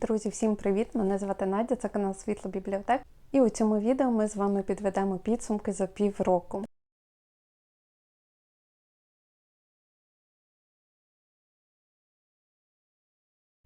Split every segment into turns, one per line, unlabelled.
Друзі, всім привіт! Мене звати Надя, це канал Світло Бібліотек. І у цьому відео ми з вами підведемо підсумки за півроку.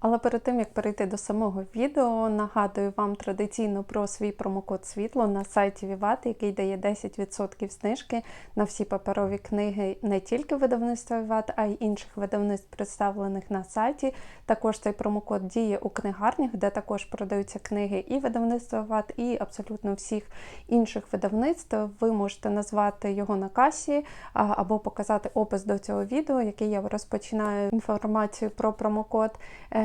Але перед тим як перейти до самого відео, нагадую вам традиційно про свій промокод світло на сайті Vivat, який дає 10% знижки на всі паперові книги не тільки видавництва Vivat, а й інших видавництв, представлених на сайті. Також цей промокод діє у книгарнях, де також продаються книги і видавництва Vivat, і абсолютно всіх інших видавництв. Ви можете назвати його на касі або показати опис до цього відео, який я розпочинаю інформацію про промокод.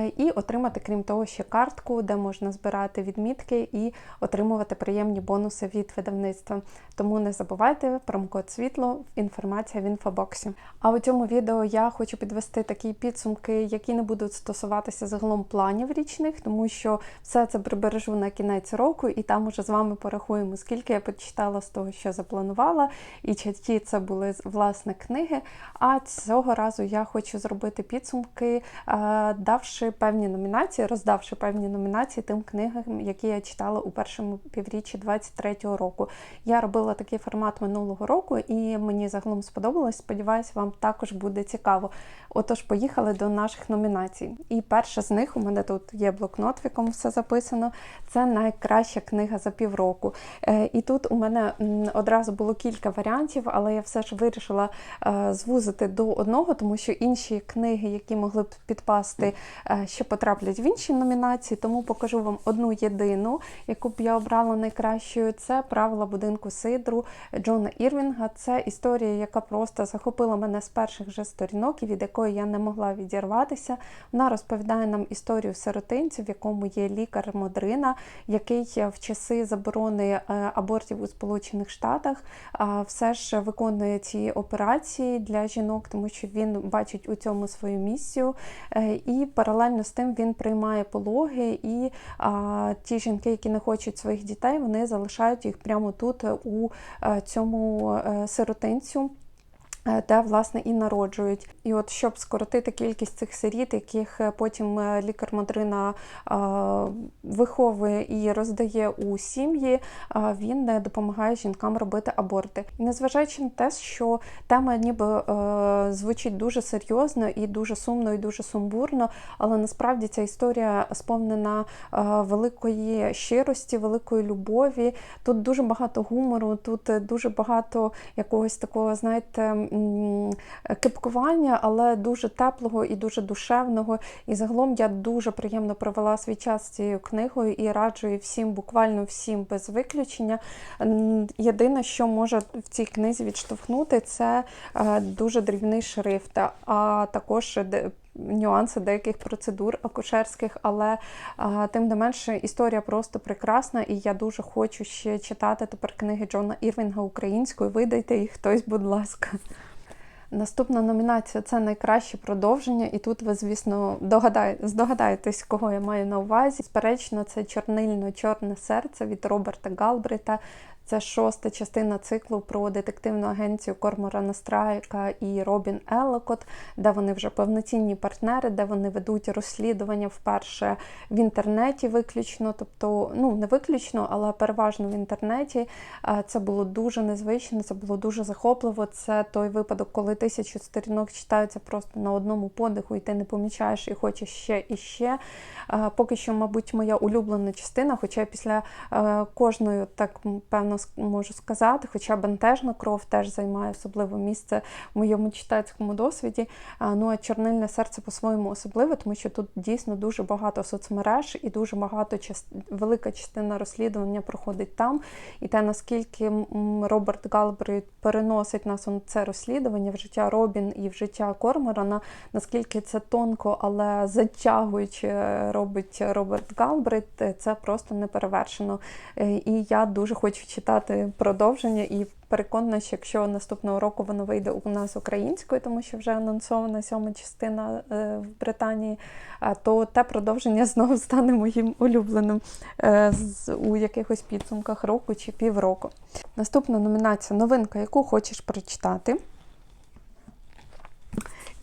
Е, і отримати, крім того, ще картку, де можна збирати відмітки і отримувати приємні бонуси від видавництва. Тому не забувайте промокод світло, інформація в інфобоксі. А у цьому відео я хочу підвести такі підсумки, які не будуть стосуватися загалом планів річних, тому що все це прибережу на кінець року, і там уже з вами порахуємо, скільки я почитала з того, що запланувала, і чи це були власне книги. А цього разу я хочу зробити підсумки, давши певні номінації, роздавши певні номінації тим книгам, які я читала у першому півріччі 23-го року. Я робила такий формат минулого року, і мені загалом сподобалось. Сподіваюся, вам також буде цікаво. Отож, поїхали до наших номінацій. І перша з них у мене тут є блокнот, в якому все записано. Це найкраща книга за півроку. Е, і тут у мене одразу було кілька варіантів, але я все ж вирішила е, звузити до одного, тому що інші книги, які могли б підпасти, е, ще потраплять в інші номінації, тому покажу вам одну єдину, яку б я обрала найкращою. Це правила будинку Сидру Джона Ірвінга. Це історія, яка просто захопила мене з перших же сторінок і від якої я не могла відірватися. Вона розповідає нам історію сиротинців, в якому є лікар Модрина, який в часи заборони е, абортів у Сполучених Штатах все ж виконує ці операції для жінок, тому що він бачить у цьому свою місію. Е, і паралельно з тим він приймає пологи, і а, ті жінки, які не хочуть своїх дітей, вони залишають їх прямо тут у е, цьому е, сиротинцю. Е, де, власне, і народжують. І от щоб скоротити кількість цих сиріт, яких е, потім е, лікар Мадрина виховує і роздає у сім'ї, він допомагає жінкам робити аборти. Незважаючи на те, що тема ніби звучить дуже серйозно і дуже сумно, і дуже сумбурно, але насправді ця історія сповнена великої щирості, великої любові. Тут дуже багато гумору, тут дуже багато якогось такого, знаєте, кипкування, але дуже теплого і дуже душевного. І загалом я дуже приємно провела свій час з цією книгою і раджую всім, буквально всім без виключення. Єдине, що може в цій книзі відштовхнути, це е, дуже дрібний шрифт, а також нюанси деяких процедур акушерських, але а, тим не менше історія просто прекрасна, і я дуже хочу ще читати тепер книги Джона Ірвінга українською. Видайте їх хтось, будь ласка. Наступна номінація це найкраще продовження, і тут ви, звісно, здогадаєтесь, кого я маю на увазі. Сперечно, це чорнильно-чорне серце від Роберта Галбрита. Це шоста частина циклу про детективну агенцію Корморана Страйка і Робін Еллокот, де вони вже повноцінні партнери, де вони ведуть розслідування вперше в інтернеті виключно, тобто, ну не виключно, але переважно в інтернеті. Це було дуже незвично, це було дуже захопливо. Це той випадок, коли тисячу сторінок читаються просто на одному подиху, і ти не помічаєш і хочеш ще і ще. Поки що, мабуть, моя улюблена частина, хоча після кожної, так певно можу сказати, хоча бентежна кров теж займає особливе місце в моєму читацькому досвіді. Ну а чорнильне серце по-своєму особливе, тому що тут дійсно дуже багато соцмереж і дуже багато велика частина розслідування проходить там. І те, наскільки Роберт Галбрейт переносить нас у це розслідування в життя Робін і в життя Корморана, наскільки це тонко, але затягуючи робить Роберт Галбрейт, це просто неперевершено. Е, і я дуже хочу читати читати продовження і переконана, що якщо наступного року воно вийде у нас українською, тому що вже анонсована сьома частина е, в Британії, то те продовження знову стане моїм улюбленим е, у якихось підсумках року чи півроку. Наступна номінація новинка, яку хочеш прочитати.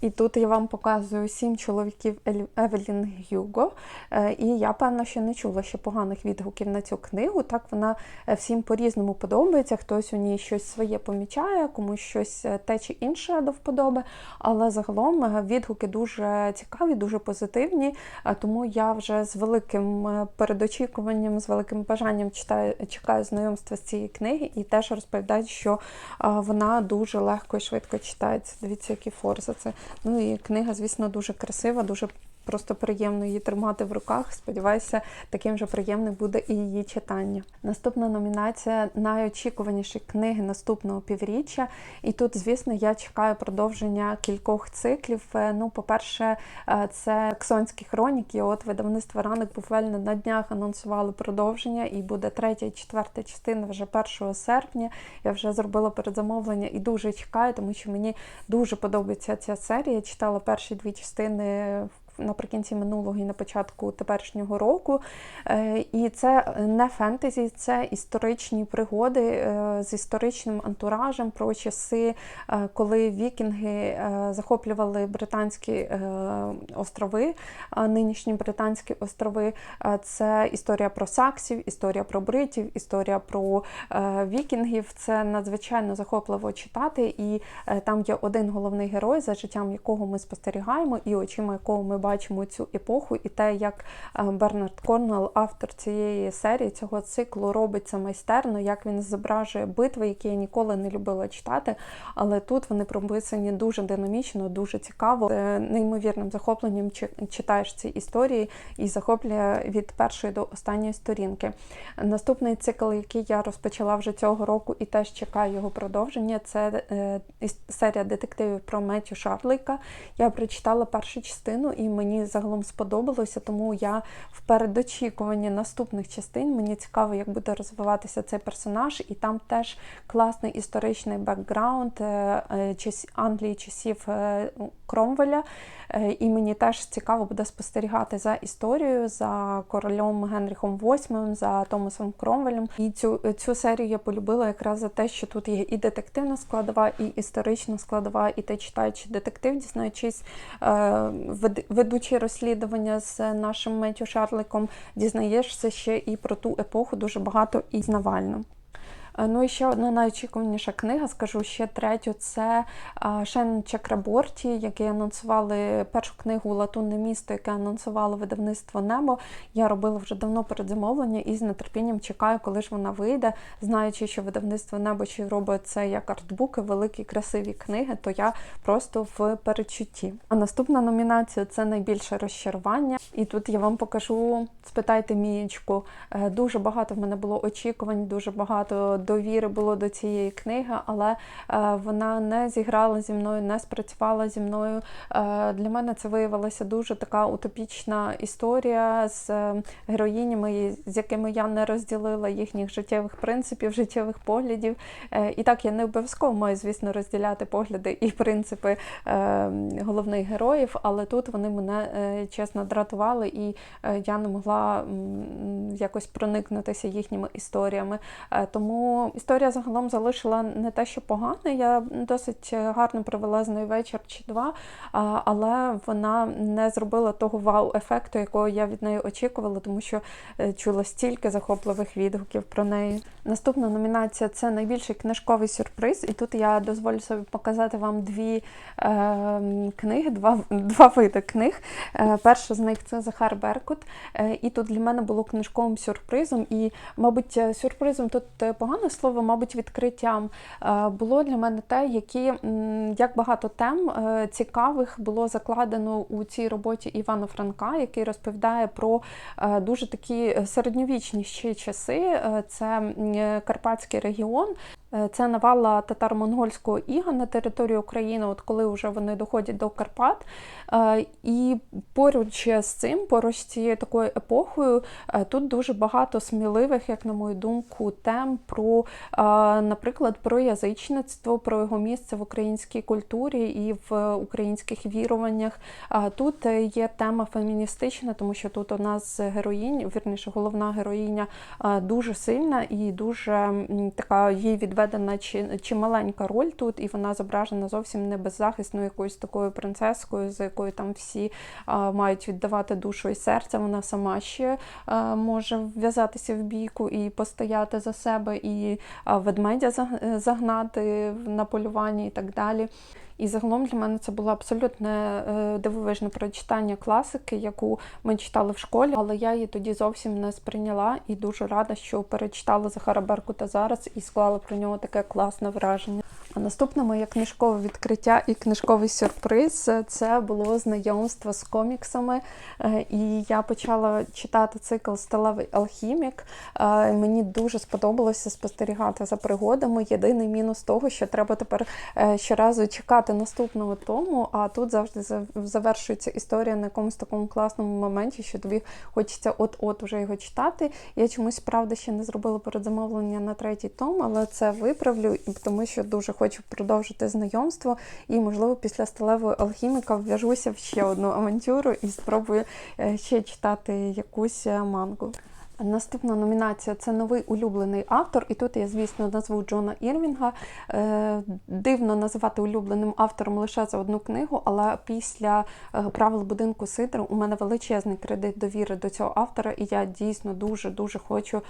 І тут я вам показую сім чоловіків Евелін Гюго. Е, І я певна, що не чула ще поганих відгуків на цю книгу. Так вона е, всім по-різному подобається. Хтось у ній щось своє помічає, комусь щось е, те чи інше до вподоби. Але загалом відгуки дуже цікаві, дуже позитивні. Тому я вже з великим передочікуванням, з великим бажанням читаю, чекаю знайомства з цієї книги і теж розповідають, що вона дуже легко і швидко читається. Дивіться, які форзаци. Ну і книга, звісно, дуже красива, дуже просто приємно її тримати в руках. Сподіваюся, таким же приємним буде і її читання. Наступна номінація найочікуваніші книги наступного півріччя. І тут, звісно, я чекаю продовження кількох циклів. Е, Ну, по-перше, е, це Ксонські хроніки. От видавництво ранок буквально на днях анонсували продовження, і буде третя і четверта частина вже 1 серпня. Я вже зробила передзамовлення і дуже чекаю, тому що мені дуже подобається ця серія. Я читала перші дві частини наприкінці минулого і на початку теперішнього року. Е, І це не фентезі, це історичні пригоди е, з історичним антуражем про часи, е, коли вікінги захоплювали британські острови, нинішні британські острови. Це історія про саксів, історія про бритів, історія про вікінгів. Це надзвичайно захопливо читати, і там є один головний герой, за життям якого ми спостерігаємо, і очима якого ми бачимо цю епоху, і те, як е, Бернард Корнелл, автор цієї серії, цього циклу, робить це майстерно, як він зображує битви, які я ніколи не любила читати. Але тут вони прописані дуже динамічно, дуже цікаво. Е, Неймовірним захопленням читаєш ці історії і захоплює від першої до останньої сторінки. Наступний цикл, який я розпочала вже цього року і теж чекаю його продовження, це е, серія детективів про Меттю Шарлейка. Я прочитала першу частину і мені загалом сподобалося, тому я в передочікуванні наступних частин. Мені цікаво, як буде розвиватися цей персонаж, і там теж класний історичний бекграунд е, е, Англії часів е, Кромвеля. І мені теж цікаво буде спостерігати за історією, за королем Генріхом VIII, за Томасом Кромвелем. І цю, цю серію я полюбила якраз за те, що тут є і детективна складова, і історична складова, і ти читаючи детектив, дізнаючись, ведучи розслідування з нашим Метю Шарликом, дізнаєшся ще і про ту епоху дуже багато і з Е, Ну і ще одна найочікуваніша книга, скажу ще третю, це Шен Чакраборті, який анонсували першу книгу Латунне місто, яке анонсувало видавництво Небо. Я робила вже давно передзамовлення і з нетерпінням чекаю, коли ж вона вийде. Знаючи, що видавництво Небо ще робить це як артбуки, великі красиві книги, то я просто в передчутті. А наступна номінація це найбільше розчарування. І тут я вам покажу, спитайте Мієчку. Е, Дуже багато в мене було очікувань, дуже багато довіри було до цієї книги, але е, вона не зіграла зі мною, не спрацювала зі мною. Е, Для мене це виявилася дуже така утопічна історія з е, героїнями, з якими я не розділила їхніх життєвих принципів, життєвих поглядів. І так я не обов'язково маю, звісно, розділяти погляди і принципи головних героїв, але тут вони мене чесно дратували, і я не могла якось проникнутися їхніми історіями. Е, Історія загалом залишила не те, що погане. Я досить гарно провела з нею вечір чи два, але вона не зробила того вау-ефекту, якого я від неї очікувала, тому що е, чула стільки захопливих відгуків про неї. Наступна номінація це найбільший книжковий сюрприз, і тут я дозволю собі показати вам дві е, книги, два, два види книг. Е, перша з них це Захар Беркут. Е, і тут для мене було книжковим сюрпризом. І, мабуть, сюрпризом тут е, погане слово, мабуть, відкриттям е, було для мене те, які як багато тем е, цікавих було закладено у цій роботі Івана Франка, який розповідає про е, дуже такі середньовічні ще часи. Це Карпатський регіон. Це навала татаро-монгольського іга на території України, от коли вже вони доходять до Карпат. І поруч з цим, поруч з цією такою епохою, тут дуже багато сміливих, як на мою думку, тем про наприклад, про язичництво, про його місце в українській культурі і в українських віруваннях. Тут є тема феміністична, тому що тут у нас героїнь, вірніше, головна героїня дуже сильна і дуже така їй відведена чи, чи маленька роль тут, і вона зображена зовсім не беззахисною якоюсь такою принцескою, за якою там всі мають віддавати душу і серце. Вона сама ще може вв'язатися в бійку і постояти за себе, і ведмедя загнати на полюванні і так далі. І загалом для мене це було абсолютне е, дивовижне прочитання класики, яку ми читали в школі, але я її тоді зовсім не сприйняла і дуже рада, що перечитала Захара Беркута зараз і склала про нього таке класне враження. А наступне моє книжкове відкриття і книжковий сюрприз це було знайомство з коміксами. Е, і я почала читати цикл Сталевий алхімік. Е, мені дуже сподобалося спостерігати за пригодами. Єдиний мінус того, що треба тепер щоразу чекати наступного тому, а тут завжди завершується історія на якомусь такому класному моменті, що тобі хочеться от-от уже його читати. Я чомусь, правда, ще не зробила передзамовлення на третій том, але це виправлю, тому що дуже хочу продовжити знайомство. І, можливо, після сталевого алхіміка вв'яжуся в ще одну авантюру і спробую е, ще читати якусь е, мангу. Наступна номінація це новий улюблений автор, і тут я, звісно, назву Джона Ірвінга. Е, дивно називати улюбленим автором лише за одну книгу, але після е, правил будинку Сидору у мене величезний кредит довіри до цього автора, і я дійсно дуже-дуже хочу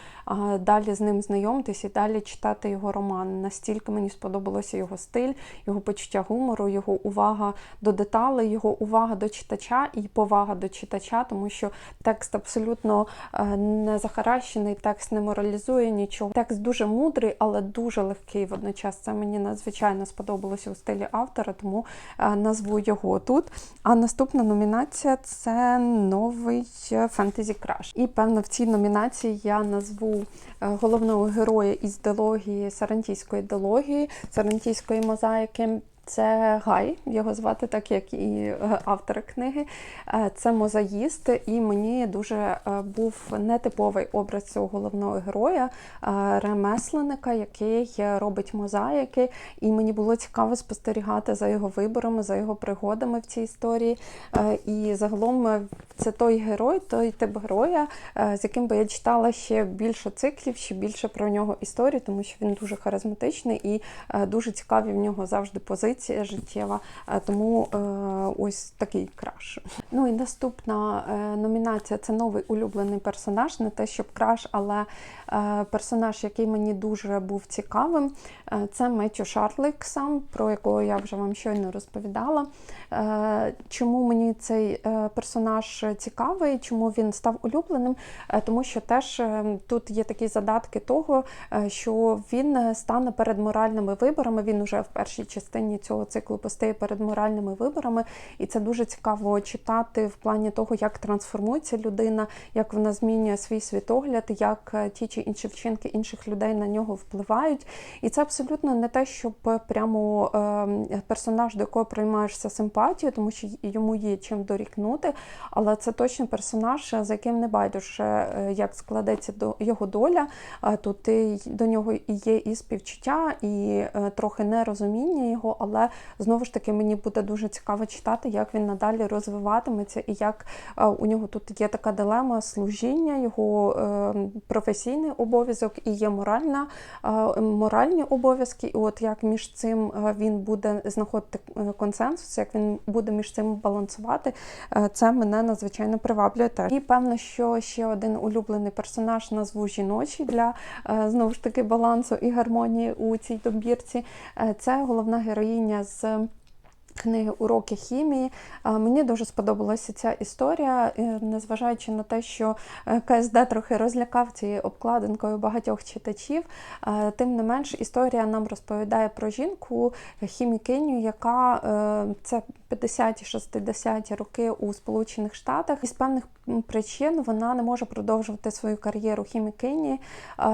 далі з ним знайомитися і далі читати його роман. Настільки мені сподобалося його стиль, його почуття гумору, його увага до деталей, його увага до читача і повага до читача, тому що текст абсолютно е, не не захаращений, текст не моралізує нічого. Текст дуже мудрий, але дуже легкий. Водночас це мені надзвичайно сподобалося у стилі автора, тому е, назву його тут. А наступна номінація це новий фентезі краш. І певно в цій номінації я назву е, головного героя із дилогії Сарантійської дилогії, Сарантійської мозаїки. Це Гай, його звати так, як і е, автора книги. Е, це мозаїст, і мені дуже е, був нетиповий образ цього головного героя, ремесленника, який робить мозаїки. І мені було цікаво спостерігати за його виборами, за його пригодами в цій історії. І загалом це той герой, той тип героя, з яким би я читала ще більше циклів, ще більше про нього історії, тому що він дуже харизматичний і дуже цікаві в нього завжди позиції позиція життєва, е, тому е, ось такий краш. Ну і наступна е, номінація це новий улюблений персонаж, не те, щоб краш, але персонаж, який мені дуже був цікавим, це Меттю Шарлик сам, про якого я вже вам щойно розповідала. Чому мені цей персонаж цікавий, чому він став улюбленим? Тому що теж тут є такі задатки того, що він стане перед моральними виборами. Він уже в першій частині цього циклу постає перед моральними виборами, і це дуже цікаво читати в плані того, як трансформується людина, як вона змінює свій світогляд, як е, ті чи інші вчинки інших людей на нього впливають. І це абсолютно не те, щоб прямо е, персонаж, до якого приймаєшся симпатію, тому що йому є чим дорікнути, але це точно персонаж, за яким не байдуже, е, як складеться до його доля. Тут до нього є і співчуття, і трохи нерозуміння його, але знову ж таки мені буде дуже цікаво читати, як він надалі розвиватиметься, і як е, у нього тут є така дилема служіння, його е, професійний обов'язок і є моральна, е, моральні обов'язки. І от як між цим він буде знаходити консенсус, як він буде між цим балансувати, це мене надзвичайно приваблює теж. І певно, що ще один улюблений персонаж назву жіночий для знову ж таки балансу і гармонії у цій добірці. Це головна героїня з книги Уроки хімії. Мені дуже сподобалася ця історія, незважаючи на те, що е, КСД трохи розлякав цією обкладинкою багатьох читачів. Тим не менш, історія нам розповідає про жінку, хімікиню, яка е, це 50-60-ті роки у Сполучених Штатах із певних причин вона не може продовжувати свою кар'єру хімікині.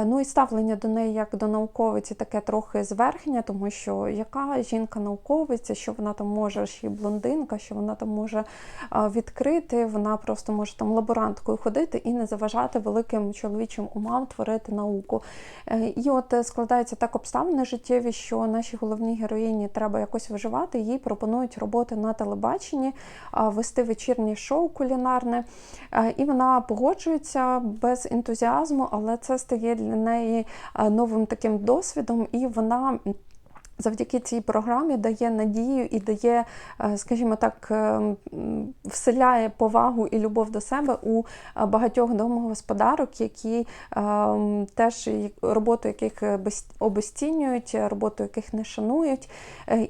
Ну і ставлення до неї як до науковиці таке трохи зверхнє, тому що яка жінка-науковиця, що вона там може ще й блондинка, що вона там може відкрити, вона просто може там лаборанткою ходити і не заважати великим чоловічим умам творити науку. Е, І от е, складаються так обставини життєві, що нашій головній героїні треба якось виживати. Їй пропонують роботи на телебаченні, вести вечірнє шоу кулінарне. Е, І вона погоджується без ентузіазму, але це стає для неї е, новим таким досвідом, і вона. Завдяки цій програмі дає надію і дає, е, скажімо так, е, вселяє повагу і любов до себе у е, багатьох домогосподарок, які теж роботу яких обесцінюють, роботу яких не шанують.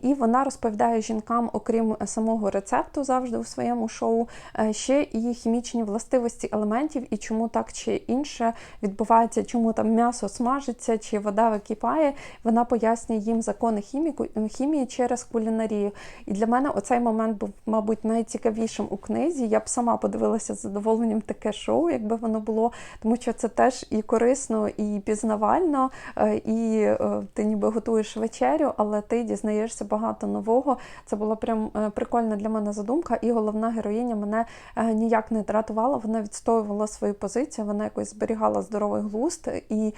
І вона розповідає жінкам, окрім самого рецепту завжди у своєму шоу, ще і хімічні властивості елементів, і чому так чи інше відбувається, чому там м'ясо смажиться чи вода википає. Вона пояснює їм закони хіміку, хімії через кулінарію. І для мене оцей момент був, мабуть, найцікавішим у книзі. Я б сама подивилася з задоволенням таке шоу, якби воно було, тому що це теж і корисно, і пізнавально, е, і е, ти ніби готуєш вечерю, але ти дізнаєшся багато нового. Це була прям е, прикольна для мене задумка, і головна героїня мене ніяк не дратувала. Вона відстоювала свою позицію, вона якось зберігала здоровий глузд і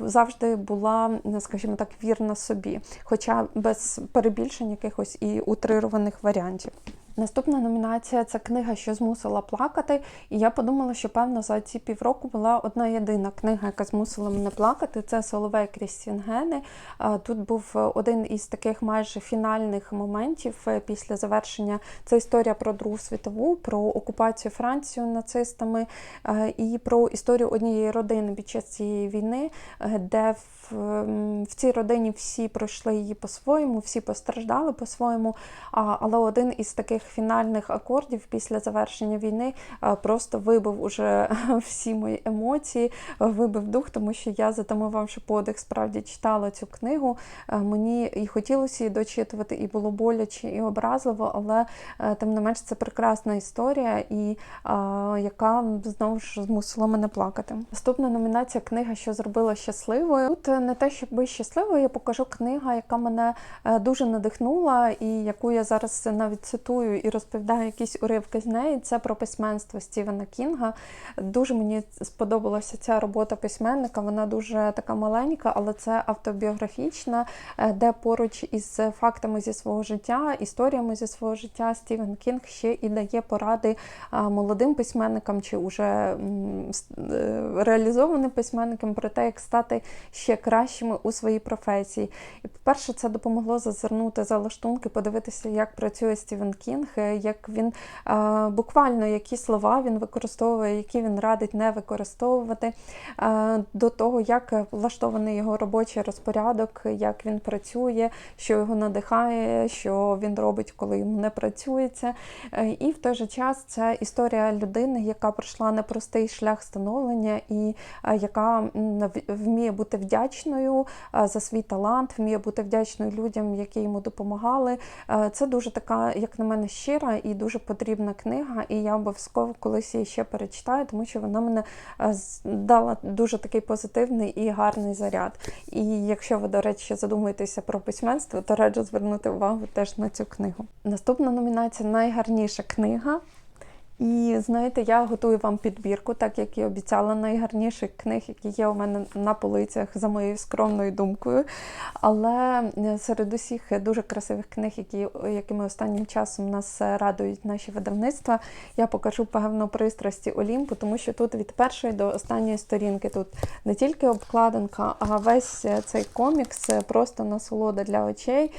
завжди була, скажімо так, вірна собі, хоча без перебільшень якихось і утрированих варіантів. Наступна номінація це книга, що змусила плакати. І я подумала, що певно за ці півроку була одна єдина книга, яка змусила мене плакати. Це Соловей Крістінгени. Тут був один із таких майже фінальних моментів е, після завершення. Це історія про Другу світову, про окупацію Францію нацистами е, і про історію однієї родини під час цієї війни, е, де в, в цій родині всі пройшли її по-своєму, всі постраждали по-своєму. Але один із таких фінальних акордів після завершення війни просто вибив уже всі мої емоції, вибив дух, тому що я затамувавши подих, справді читала цю книгу. Мені і хотілося її дочитувати, і було боляче, і образливо, але е, тим не менш це прекрасна історія, і яка знову ж змусила мене плакати. Наступна номінація книга, що зробила щасливою. Тут е, не те, щоб би щасливою, я покажу книга, яка мене е, дуже надихнула, і яку я зараз навіть цитую і розповідаю якісь уривки з неї. Це про письменство Стівена Кінга. Дуже мені сподобалася ця робота письменника. Вона дуже така маленька, але це автобіографічна, е, де поруч із фактами зі свого життя, історіями зі свого життя Стівен Кінг ще і дає поради молодим письменникам чи уже е, реалізованим письменникам про те, як стати ще кращими у своїй професії. І, по-перше, це допомогло зазирнути за лаштунки, подивитися, як працює Стівен Кінг, е, як він е, буквально які слова він використовує, які він радить не використовувати, е, до того, як влаштований його робочий розпорядок, як він працює, що його надихає, що він робить, коли йому не працюється. І в той же час це історія людини, яка пройшла непростий шлях становлення і яка вміє бути вдячною за свій талант, вміє бути вдячною людям, які йому допомагали. Це дуже така, як на мене, щира і дуже потрібна книга. І я обов'язково колись її ще перечитаю, тому що вона мене е, дала дуже такий позитивний і гарний заряд. І якщо ви, до речі, задумуєтеся про письменство, то раджу звернути увагу теж на цю книгу. Наступна номінація найгарніша книга. І знаєте, я готую вам підбірку, так як і обіцяла найгарніших книг, які є у мене на полицях за моєю скромною думкою. Але е, серед усіх дуже красивих книг, які, якими останнім часом нас радують наші видавництва, я покажу певно пристрасті Олімпу, тому що тут від першої до останньої сторінки тут не тільки обкладинка, а весь е, цей комікс е, просто насолода для очей.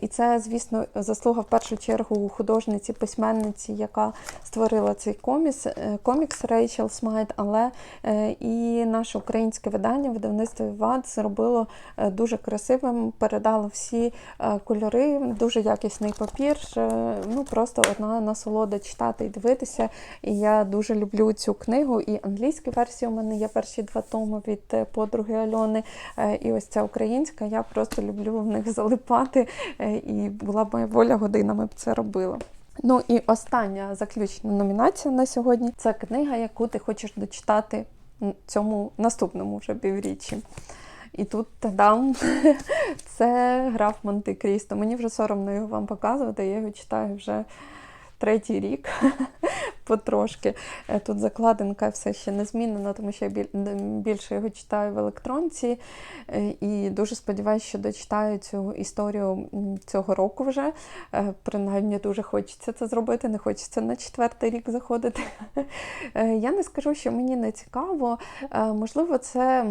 І це, звісно, заслуга в першу чергу художниці, письменниці, яка створила цей комікс, е, комікс Рейчел Смайт, але е, і наше українське видання, видавництво Віват, зробило е, дуже красивим, передало всі кольори, дуже якісний папір. Ну просто одна насолода читати і дивитися. І я дуже люблю цю книгу. І англійська версія у мене є перші два томи від подруги Альони. І ось ця українська. Я просто люблю в них залипати. І була б моя воля годинами б це робила. Ну і остання заключна номінація на сьогодні це книга, яку ти хочеш дочитати цьому наступному вже півріччі. І тут тадам, це граф Монте Крісто. Мені вже соромно його вам показувати, я його читаю вже третій рік потрошки. Е, Тут закладинка все ще не змінена, тому що я більше його читаю в електронці. Е, І дуже сподіваюся, що дочитаю цю історію цього року вже. Е, Принаймні дуже хочеться це зробити, не хочеться на четвертий рік заходити. Я не скажу, що мені не цікаво. Можливо, це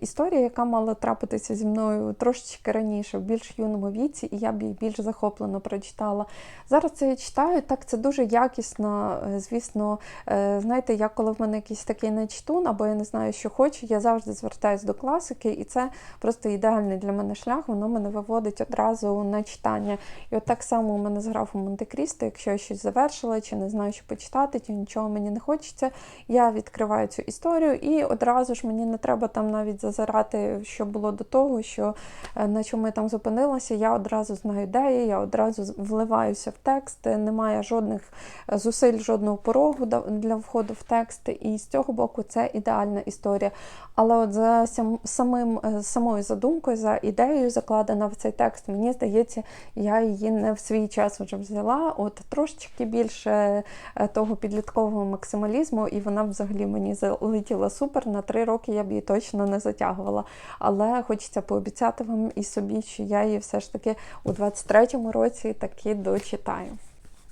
історія, яка мала трапитися зі мною трошечки раніше, в більш юному віці, і я б її більш захоплено прочитала. Зараз це я читаю, так це дуже якісно, е, звісно. Е, Знаєте, я коли в мене якийсь такий нечтун, або я не знаю, що хочу, я завжди звертаюся до класики, і це просто ідеальний для мене шлях, воно мене виводить одразу на читання. І от так само у мене з графом Монте-Крісто, якщо я щось завершила, чи не знаю, що почитати, чи нічого мені не хочеться, я відкриваю цю історію, і одразу ж мені не треба там навіть зазирати, що було до того, що е, на чому я там зупинилася. Я одразу знаю ідеї, я одразу вливаюся в текст, немає жодних зусиль, жодного порогу для входу в текст. І з цього боку це ідеальна історія. Але от за самим е, самою задумкою, за ідеєю закладена в цей текст, мені здається, я її не в свій час вже взяла. От трошечки більше е, того підліткового максималізму, і вона взагалі мені залетіла супер. На три роки я б її точно не затягувала. Але хочеться пообіцяти вам і собі, що я її все ж таки у 23-му році таки дочитаю.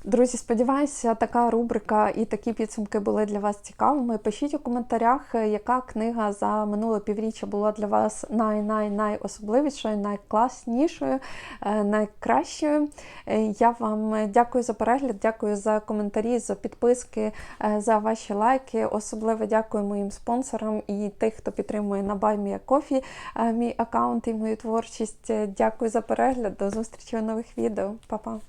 Друзі, сподіваюся, така рубрика і такі підсумки були для вас цікавими. Пишіть у коментарях, е, яка книга за минуле півріччя була для вас най-най-найособливішою, найкласнішою, е, найкращою. Е, Я вам дякую за перегляд, дякую за коментарі, за підписки, за ваші лайки. Особливо дякую моїм спонсорам і тих, хто підтримує на BuyMeACoffee мій аккаунт і мою творчість. Дякую за перегляд. До зустрічі у нових відео. Па-па!